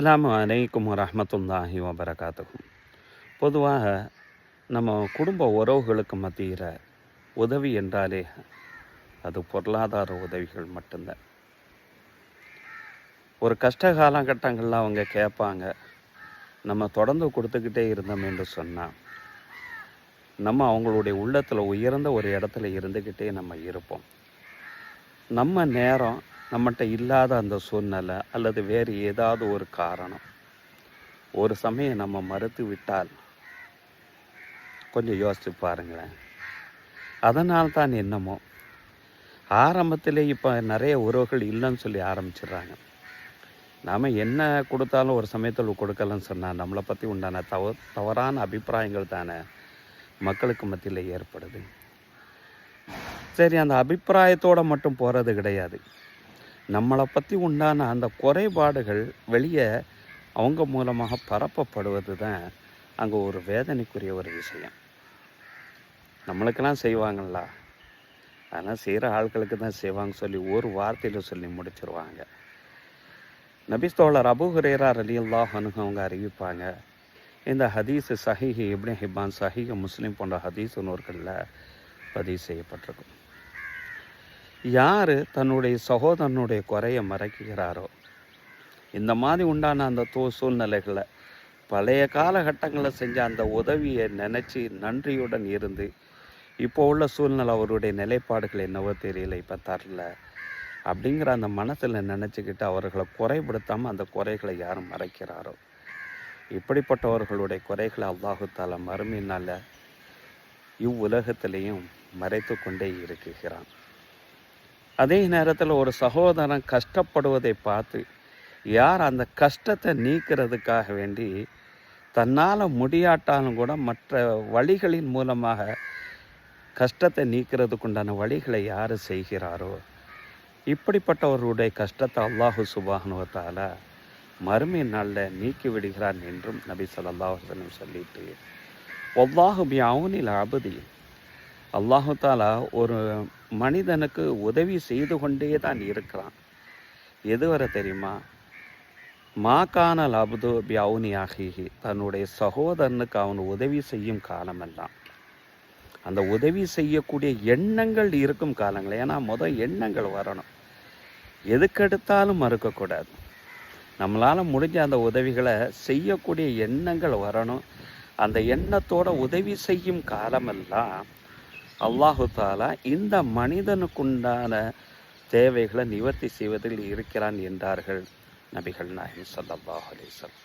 அலாம் அலைக்கும் வரஹ்மத்துல்லாஹி வபரகாத்துக்கும் பொதுவாக நம்ம குடும்ப உறவுகளுக்கு மத்தியில் உதவி என்றாலே அது பொருளாதார உதவிகள் மட்டும்தான். ஒரு கஷ்ட காலகட்டங்களில் அவங்க கேட்பாங்க நம்ம தொடர்ந்து கொடுத்துக்கிட்டே இருந்தோம் என்று சொன்னால் நம்ம அவங்களுடைய உள்ளத்தில் உயர்ந்த ஒரு இடத்துல இருந்துக்கிட்டே நம்ம இருப்போம். நம்ம நேரம் நம்மகிட்ட இல்லாத அந்த சூழ்நிலை அல்லது வேறு ஏதாவது ஒரு காரணம். ஒரு சமயம் நம்ம மறுத்து விட்டால் கொஞ்சம் யோசித்து பாருங்களேன். அதனால் தான் என்னமோ. ஆரம்பத்திலே இப்போ நிறைய உறவுகள் இல்லைன்னு சொல்லி ஆரம்பிச்சிடுறாங்க. நாம் என்ன கொடுத்தாலும் ஒரு சமயத்தில் கொடுக்கலன்னு சொன்னால் நம்மளை பற்றி உண்டான தவ தவறான அபிப்பிராயங்கள் தானே மக்களுக்கு மத்தியில் ஏற்படுது. சரி அந்த அபிப்பிராயத்தோடு மட்டும் போகிறது கிடையாது. நம்மளை பற்றி உண்டான அந்த குறைபாடுகள் வெளியே அவங்க மூலமாக பரப்பப்படுவது தான் அங்கே ஒரு வேதனைக்குரிய ஒரு விஷயம். நம்மளுக்கெல்லாம் செய்வாங்களா ஆனால் செய்கிற ஆட்களுக்கு தான் செய்வாங்க சொல்லி ஒரு வார்த்தையில் சொல்லி முடிச்சிருவாங்க. நபிஸ்தோழர் அபுஹுரேரா ஹுரேரா அலி அவங்க அறிவிப்பாங்க இந்த ஹதீஸு சஹிஹி இப்னி ஹிப்பான் சஹிஹ முஸ்லீம் போன்ற ஹதீஸ் நூற்களில் பதிவு செய்யப்பட்டிருக்கும். யார் தன்னுடைய சகோதரனுடைய குறையை மறைக்கிறாரோ? இந்த மாதிரி உண்டான அந்த தூ சூழ்நிலைகளை பழைய காலகட்டங்களில் செஞ்ச அந்த உதவியை நினச்சி நன்றியுடன் இருந்து இப்போ உள்ள சூழ்நிலை அவருடைய நிலைப்பாடுகள் என்னவோ தெரியல இப்போ தரல அப்படிங்கிற அந்த மனத்தில் நினச்சிக்கிட்டு அவர்களை குறைபடுத்தாமல் அந்த குறைகளை யாரும் மறைக்கிறாரோ? இப்படிப்பட்டவர்களுடைய குறைகளை அல்லாஹுத்தால மறுமையினால் இவ்வுலகத்திலையும் மறைத்து கொண்டே இருக்குகிறான் அதே நேரத்தில் ஒரு சகோதரன் கஷ்டப்படுவதை பார்த்து யார் அந்த கஷ்டத்தை நீக்கிறதுக்காக வேண்டி தன்னால் முடியாட்டாலும் கூட மற்ற வழிகளின் மூலமாக கஷ்டத்தை நீக்கிறதுக்குண்டான வழிகளை யார் செய்கிறாரோ? இப்படிப்பட்டவர்களுடைய கஷ்டத்தை அல்லாஹு சுபானுவத்தால மறுமை நாளில் நீக்கி விடுகிறான் என்றும் நபி சொல்லாஹலம் சொல்லிட்டு ஒவ்வாஹு அவனில் அபதி. அல்லாஹு தாலா ஒரு மனிதனுக்கு உதவி செய்து கொண்டே தான் இருக்கிறான். எது வர தெரியுமா? மாக்கானல் அபுது பி ஆகிஹி தன்னுடைய சகோதரனுக்கு அவன் உதவி செய்யும் காலமெல்லாம். அந்த உதவி செய்யக்கூடிய எண்ணங்கள் இருக்கும் காலங்கள் ஏன்னா முதல் எண்ணங்கள் வரணும். எதுக்கெடுத்தாலும் மறுக்கக்கூடாது. நம்மளால் முடிஞ்ச அந்த உதவிகளை செய்யக்கூடிய எண்ணங்கள் வரணும். அந்த எண்ணத்தோட உதவி செய்யும் காலமெல்லாம் அல்லாஹு தாலா இந்த மனிதனுக்குண்டான தேவைகளை நிவர்த்தி செய்வதில் இருக்கிறான் என்றார்கள் நபிகள் நாயகம் சல்லாஹ் அலிசல்லாம்